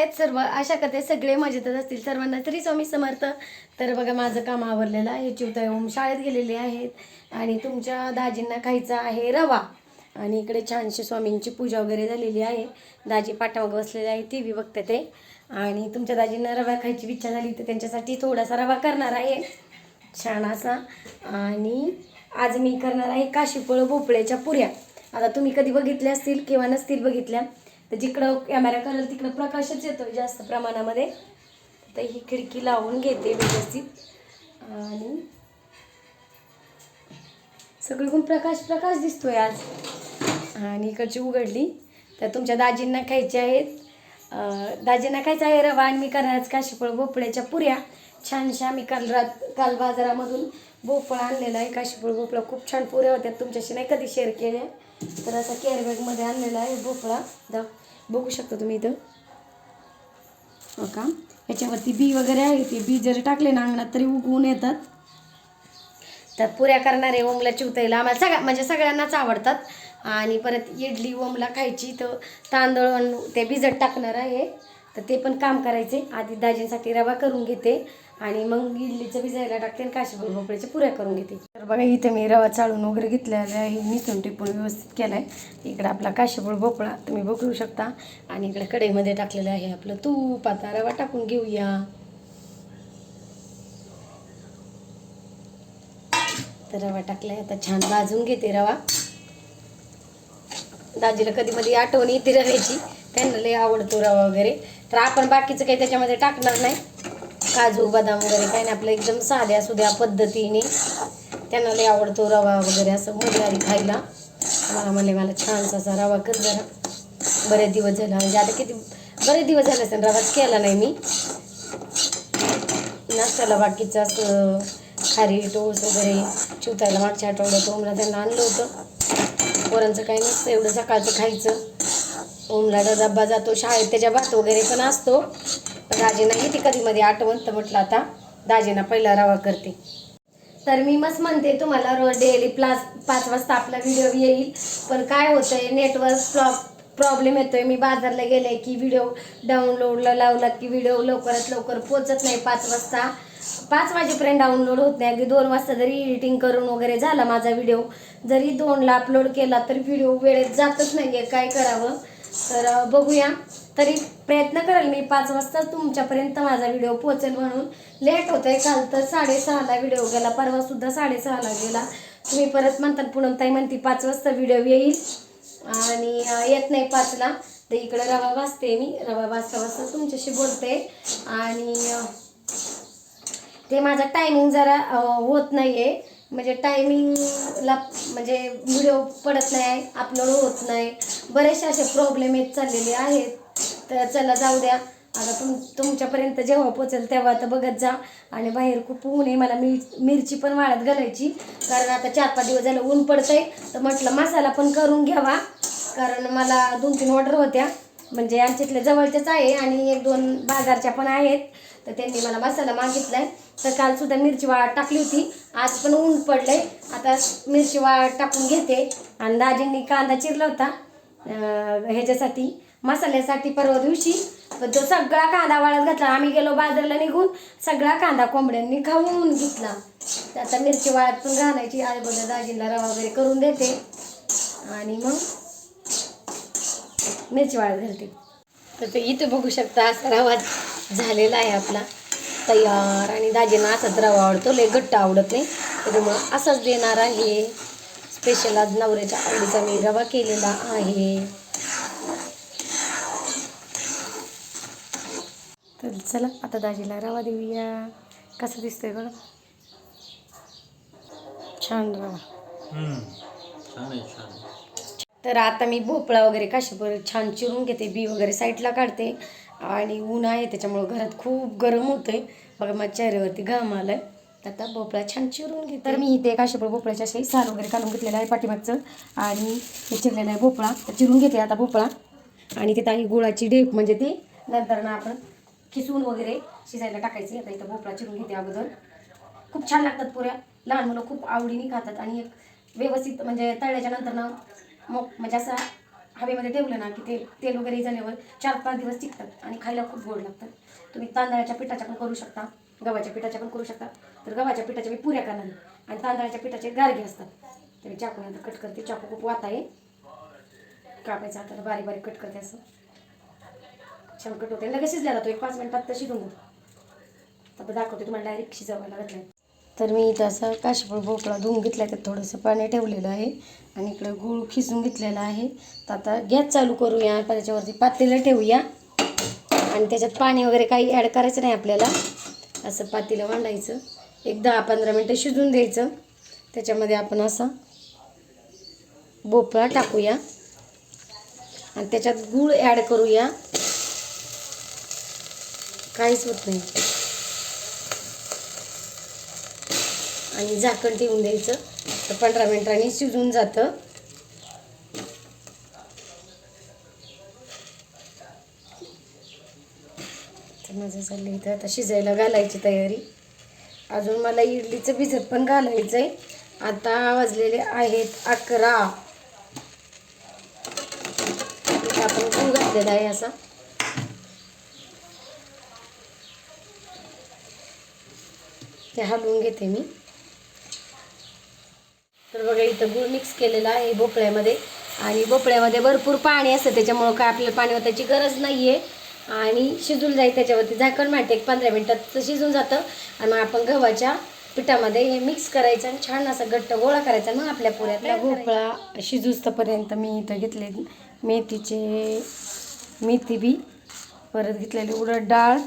आहेत. सर्व आशा करते सगळे मजेतच असतील. सर्वांना तरी स्वामी समर्थ. तर बघा माझं काम आवरलेलं आहे. चिवता ओम शाळेत गेलेले आहेत. आणि तुमच्या दाजींना खायचा आहे रवा. आणि इकडे छानशी स्वामींची पूजा वगैरे झालेली आहे. दाजी पाठावर बसलेले आहे टी व्ही बघते ते. आणि तुमच्या दाजींना रवा खायची इच्छा झाली तर त्यांच्यासाठी थोडासा रवा करणार आहे. छान असा. आणि आज मी करणार आहे काशीफळ भोपळ्याच्या पुऱ्या. आता तुम्ही कधी बघितल्या असतील किंवा नसतील बघितल्या तर जिकडं कॅमेरा करेल तिकडं प्रकाशच येतो जास्त प्रमाणामध्ये. तर ही खिडकी लावून घेते व्यवस्थित. आणि सगळीकडून प्रकाश प्रकाश दिसतोय आज. आणि इकडची उघडली. तर तुमच्या दाजींना खायचे आहेत. अं, दाजींना खायचं आहे रवा आणि मी करणार आज काशीफळ भोपळ्याच्या पुऱ्या. छानशा मी काल रात काल बाजारामधून भोपळा आणलेला आहे काशीफळ भोपळा. खूप छान पुऱ्या होत्या. तुमच्याशी नाही कधी शेअर केल्या तर असा कॅरीबॅगमध्ये आणलेला आहे भोपळा. दा बघू शकता तुम्ही इथं. हो का? याच्यावरती बी वगैरे आहे ते. बी जरी टाकले ना अंगणात तरी उगवून येतात. तर पुऱ्या करणारे ओमला चिवताईला आम्हाला सगळ्या म्हणजे सगळ्यांनाच आवडतात. आणि परत इडली ओमला खायची तर तांदूळ ते भिजत टाकणार आहे. तर ते पण काम करायचे. आधी दाजींसाठी रवा करून घेते. आणि मग इडलीचं भिजायला टाकते आणि काशीफळ भोपळ्याच्या पुऱ्या करून घेते. तर बघा इथं मी रवा चाळून वगैरे घेतलेला आहे. मिसळून टिपून व्यवस्थित केला आहे इकडे आपला काशीफळ भोपळा तुम्ही बघू शकता. आणि इकडे कढईमध्ये टाकलेलं आहे आपलं तूप. आता रवा टाकून घेऊया. तर रवा टाकलाय. आता छान भाजून घेते रवा. दाजीला कधी मध्ये आठवण येते रव्याची. त्यांना लय आवडतो रवा वगैरे. तर आपण बाकीचं काही त्याच्यामध्ये टाकणार नाही. काजू बदाम वगैरे काही नाही. आपलं एकदम साध्या सुध्या पद्धतीने. त्यांना लय आवडतो रवा वगैरे असं मजा आली खायला. मला म्हणले मला छानसा असा रवा कर जरा. बरेच दिवस झाला. म्हणजे आता किती बरेच दिवस झाले असेल रवाच केला नाही मी. नाश्त्याला बाकीचं असं खारी टोस वगैरे चिवतायला मागच्या आठवड्यात ओमला त्यांना आणलं होतं. पोरांचं काही नसतं एवढं सकाळचं खायचं. ओमला डबा जातो शाळेत त्याच्या भात वगैरे पण असतो. दाजीना येते कधी मध्ये आठवण तर म्हटलं आता. दाजीना पहिला रवा करते. तर मी मस्त म्हणते तुम्हाला रोज डेली प्लास पाच वाजता आपला व्हिडिओ येईल. पण काय होतंय नेटवर्क प्रॉ प्रॉब्लेम येतोय. मी बाजारला गेले की व्हिडिओ डाउनलोडला लावला की व्हिडिओ लवकरात लवकर पोचत नाही पाच वाजता. पाच वाजेपर्यंत डाउनलोड होत नाही. अगदी दोन वाजता जरी एडिटिंग करून वगैरे झाला माझा व्हिडिओ जरी दोनला अपलोड केला तर व्हिडिओ वेळेत जातच नाही आहे काय करावं? तर बघूया. तरी प्रयत्न करेल मी. पाच वाजता तुमच्यापर्यंत माझा व्हिडिओ पोहोचेल म्हणून. लेट होत आहे काल तर साडेसहाला व्हिडिओ गेला. परवा सुद्धा साडेसहाला गेला. तुम्ही परत म्हणतात पूनमताई म्हणते पाच वाजता व्हिडिओ येईल. आणि येत नाही पाचला तर इकडं रवा वाजते मी. रवा वाजता वाजता तुमच्याशी बोलते आणि ते माझा टायमिंग जरा होत नाही आहे म्हणजे टायमिंगला म्हणजे व्हिडिओ पडत नाही अपलोड होत नाही. बरेचसे असे प्रॉब्लेम येत चाललेले आहेत. तर चला जाऊ द्या. आता तुम तुमच्यापर्यंत जेव्हा पोचेल तेव्हा तर बघत जा. आणि बाहेर खूप ऊन आहे. मला मिर मिरची पण वाळत घालायची. कारण आता चार पाच दिवस झालं ऊन पडतंय. तर म्हटलं मसाला पण करून घ्यावा. कारण मला दोन तीन ऑर्डर होत्या. म्हणजे आमच्यातल्या जवळच्याच आहे आणि एक दोन बाजारच्या पण आहेत. तर त्यांनी मला मसाला मागितला आहे तर काल सुद्धा मिरची वाळ टाकली होती. आज पण ऊन पडलंय. आता मिरची वाळ टाकून घेते. आणि दाजींनी कांदा चिरला होता. ह्याच्यासाठी मसाल्यासाठी परवा दिवशी. पण तो सगळा कांदा वाळत घातला. आम्ही गेलो बाजारला निघून सगळा कांदा कोंबड्यांनी खाऊन घेतला. तर आता मिरची वाळत पण घालायची. आज दाजींना रवा वगैरे करून देते. आणि मग मिरची वाळत घालते. तर ते बघू शकता असा रवा झालेला आहे आपला. तयार आणि दाजींना असाच रवा आवडतो लय घट्ट आवडत नाही. त्याच्यामुळं असाच देणार आहे. स्पेशल आज नवऱ्याच्या आवडीचा मी रवा केलेला आहे. तर चला आता दाजीला रवा देऊया. कसा दिसतोय बघा. छान रवा. तर आता मी भोपळा वगैरे काशीभर छान चिरून घेते बी वगैरे साईडला काढते. आणि ऊन आहे त्याच्यामुळं घरात खूप गरम होतंय. बघा माझ्या चेहऱ्यावरती घाम आलाय. आता भोपळा छान चिरून घेते. तर मी इथे काशीफळ भोपळ्याच्या असे साल वगैरे काढून घेतलेलं आहे पाठीमागचं. आणि हे चिरलेलं आहे भोपळा. चिरून घेते आता भोपळा. आणि तिथं आहे गुळाची ढेप म्हणजे ती नंतर ना आपण खिसून वगैरे शिजायला टाकायची. आता इथं भोपळा चिरून घेते अगोदर. खूप छान लागतात पुऱ्या. लहान मुलं खूप आवडीने खातात. आणि एक व्यवस्थित म्हणजे तळल्याच्या नंतर ना मग म्हणजे असा हवेमध्ये ठेवलं ना की ते तेल वगैरे झाल्यावर चार पाच दिवस टिकतात आणि खायला खूप गोड लागतात. तुम्ही तांदळाच्या पिठाच्या पण करू शकता गव्हाच्या पिठाच्या पण करू शकता. तर गव्हाच्या पिठाच्या मी पुऱ्या करणार आणि तांदळाच्या पिठाचे गारगे असतात. तर मी चाकू आता कट करते. चाकू खूप वात आहे. कापायचं हाताला बारीक बारीक कट करते असं. छान कट होते. लगेच शिजल्या जातो. एक पाच मिनिटात तर शिजून आता दाखवते तुम्हाला डायरेक्ट शिजवायला घातलं तर मी इथं असं काशीफळ भोपळा धुवून घेतला तर थोडंसं पाणी ठेवलेलं आहे. आणि इकडं गूळ खिसून घेतलेला आहे. तर आता गॅस चालू करूया आणि त्याच्यावरती पातेलं ठेवूया. आणि त्याच्यात पाणी वगैरे काही ॲड करायचं नाही आपल्याला. असं पातेलं मांडायचं एक दहा पंधरा मिनटं शिजून द्यायचं. त्याच्यामध्ये आपण असा भोपळा टाकूया. आणि त्याच्यात गूळ ॲड करूया. काहीच होत नाही. आणि झाकण ठेवून द्यायचं. तर पंधरा मिनिटांनी शिजून जातं. तर माझं चाललं इथं. आता शिजायला घालायची तयारी. अजून मला इडलीचं भिजत पण घालायचं आहे आता वाजलेले आहेत अकरा. आपण गूळ घातलेला आहे असा. ते हलवून घेते मी. तर बघा इथं गूळ मिक्स केलेला आहे भोपळ्यामध्ये. आणि भोपळ्यामध्ये भरपूर पाणी असतं त्याच्यामुळं काय आपल्याला पाणी ओतायची गरज नाही आहे आणि शिजून जाईल त्याच्यावरती. झाकण मारते एक पंधरा मिनटात तर शिजून जातं. आणि मग आपण गव्हाच्या पिठामध्ये हे मिक्स करायचं आणि छान असा घट्ट गोळा करायचा मग आपल्या पुऱ्यातला भोपळा शिजूस्तपर्यंत मी इथं घेतले मेथीचे मेथी बी परत घेतलेली उडद डाळ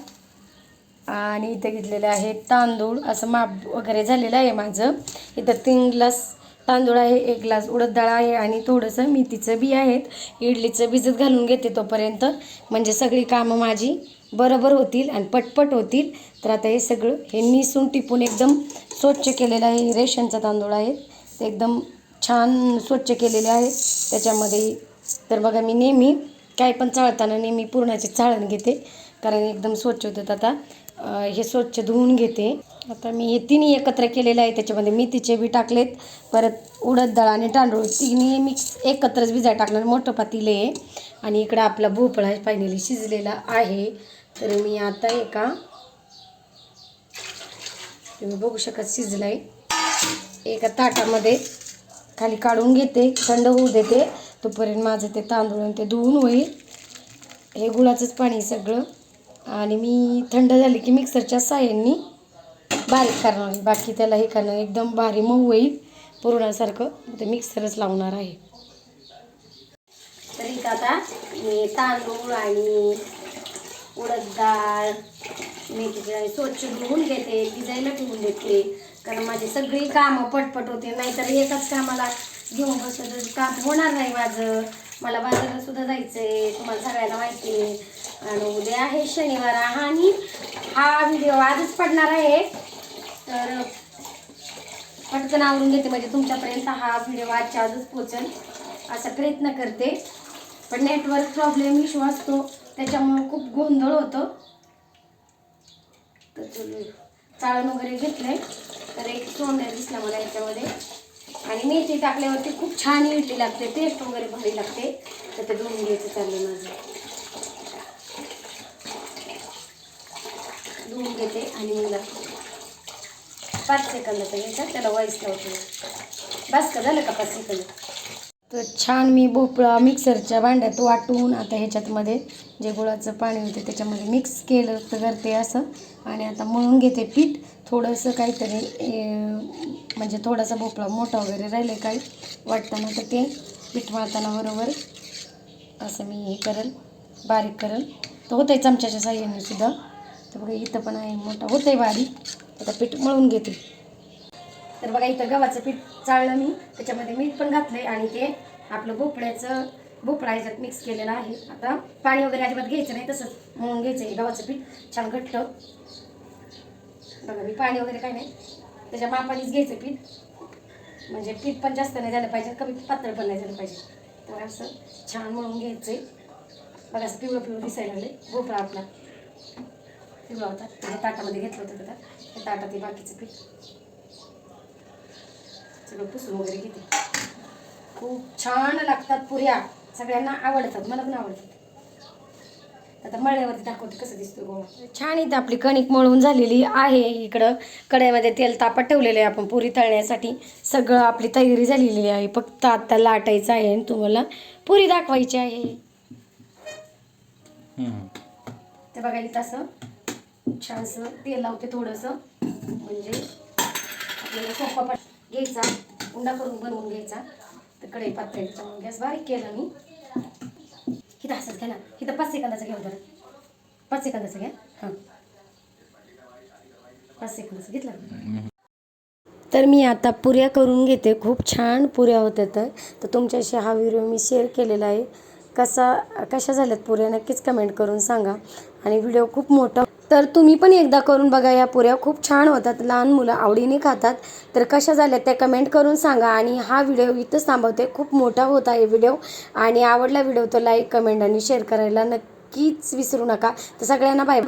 आणि इथं घेतलेले आहे तांदूळ. असं माप वगैरे झालेलं आहे माझं. इथं तीन ग्लास तांदूळ आहे एक ग्लास उडद डाळ आहे आणि थोडंसं मेथीचं बी आहेत. इडलीचं भिजत घालून घेते तोपर्यंत. म्हणजे सगळी कामं माझी बरोबर होतील आणि पटपट होतील. तर आता हे सगळं हे निसून टिपून एकदम स्वच्छ केलेलं आहे. रेशनचा तांदूळ आहे. ते एकदम छान स्वच्छ केलेले आहे. त्याच्यामध्ये तर बघा मी नेहमी काय पण चाळताना नेहमी पुरणाची चाळण घेते. कारण एकदम स्वच्छ होतात आता. हे स्वच्छ धुवून घेते. आता मी हे तिन्ही एकत्र केलेलं आहे त्याच्यामध्ये मेथीचे बी टाकलेत परत उडद डाळ आणि तांदूळ. तिन्ही मिक्स एकत्रच भिजायला टाकणार मोठं पातील. आहे आणि इकडं आपला भोपळा फायनली शिजलेला आहे. तर मी आता एका तुम्ही बघू शकत शिजला आहे एका ताटामध्ये खाली काढून घेते थंड होऊ देते. तोपर्यंत माझं ते तांदूळ आणि ते धुवून होईल. हे गुळाचंच पाणी सगळं. आणि मी थंड झाली की मिक्सरच्या साह्यांनी बारीक करणार आहे. बाकी त्याला हे करणार एकदम भारी मऊ होईल पुरणासारखं. ते मिक्सरच लावणार आहे. तरी आता मी तांदूळ आणि उडद डाळ मेथीची तिथे स्वच्छ धुवून घेते भिजायला ठेवून देते. कारण माझी सगळी कामं पटपट होते. नाहीतर एकाच कामाला घेऊन बसलं तर काम होणार नाही माझं. मला बाजारात सुद्धा जायचं आहे तुम्हाला सगळ्यांना माहिती आहे. आणि उद्या आहे शनिवार आणि हा व्हिडिओ आजच पडणार आहे. तर पटकन आवरून घेते म्हणजे तुमच्यापर्यंत हा व्हिडिओ आजच्या आजच पोचेल असा प्रयत्न करते. पण नेटवर्क प्रॉब्लेम इश्यू असतो. त्याच्यामुळं खूप गोंधळ होतो. तर चाळण वगैरे घेतलंय. तर एक सोंड्या दिसला मला याच्यामध्ये. आणि मेथी टाकल्यावरती खूप छान इडली लागते टेस्ट वगैरे भारी लागते. तर ते धुवून घ्यायचं चाललं माझं. धुवून घेते आणि मग पाच सेकंदाचा घ्यायचा त्याला वाईस लावते. बस का झालं का पाच सेकंद? तर छान मी भोपळा मिक्सरच्या भांड्यात वाटून आता ह्याच्यातमध्ये जे गुळाचं पाणी होते त्याच्यामध्ये मिक्स केलं तर करते असं. आणि आता मळून घेते पीठ. थोडंसं काहीतरी म्हणजे थोडासा भोपळा मोठा वगैरे राहिले काही वाटताना तर ते पीठ मळताना बरोबर असं मी हे करेल बारीक करेल. तर होतं आहे चमच्याच्या साह्याने सुद्धा. तर बघा इथं पण आहे मोठा. होतं आहे बारीक. आता पीठ मळून घेते. तर बघा इथं गव्हाचं पीठ चाळलं मी. त्याच्यामध्ये मीठ पण घातलंय आणि ते आपलं भोपळ्याचं भोपळा ह्याच्यात मिक्स केलेलं आहे. आता पाणी वगैरे अजिबात घ्यायचं नाही तसंच मळून घ्यायचं आहे. गव्हाचं पीठ छान घट्ट. बघा मी पाणी वगैरे काय नाही. त्याच्या मापानीच घ्यायचं पीठ. म्हणजे पीठ पण जास्त नाही झालं पाहिजे कमी पातळ पण नाही झालं पाहिजे. तर असं छान मळून घ्यायचं आहे बघा असं पिवळं पिवळं दिसायला लागले भोपळा आपला. पिवळा होता. त्याच्या ताटामध्ये घेतलं होतं त्याला त्या ताटात ते बाकीचं पीठ. सगळं पुसून वगैरे घेते. खूप छान लागतात पुऱ्या. सगळ्यांना आवडतात. मला पण आवडतात. आता मळण्यावरती दाखवते कसं दिसतो गोळा छान इथं आपली कणिक मळून झालेली आहे. इकडं कढईमध्ये तेल तापत ठेवलेलं आहे आपण पुरी तळण्यासाठी. सगळं आपली तयारी झालेली आहे. फक्त आता लाटायचं आहे आणि तुम्हाला पुरी दाखवायची आहे. ते बघायला तसं छानसं तेल लावते थोडंसं. म्हणजे आपल्याला सोपा पण घ्यायचा. उंडा करून बनवून घ्यायचा. तर कढई पातळी त्याच्यामुळे गॅस बारीक केला मी. हिथं असंच घ्या ना. हिथं पाच सेकंदाचं घ्या उदाहरण पाच सेकंदाचं घ्या हां. पाच सेकंदाचं. घेतलं? तर मी आता पुऱ्या करून घेते. खूप छान पुऱ्या होत्या तर तर तुमच्याशी हा व्हिडिओ मी शेअर केलेला आहे. कसा कशा झाल्यात पुऱ्या? नक्कीच कमेंट करून सांगा. आणि व्हिडिओ खूप मोठा तर तुम्ही पण एकदा करून बघा या पुऱ्या. खूप छान होतात. लहान मुलं आवडीने खातात. तर कशा झाल्या त्या कमेंट करून सांगा. आणि हा व्हिडिओ इथंच थांबवते. खूप मोठा होत आहे व्हिडिओ. आणि आवडला व्हिडिओ तर लाईक कमेंट आणि शेअर करायला नक्कीच विसरू नका. तर सगळ्यांना बाय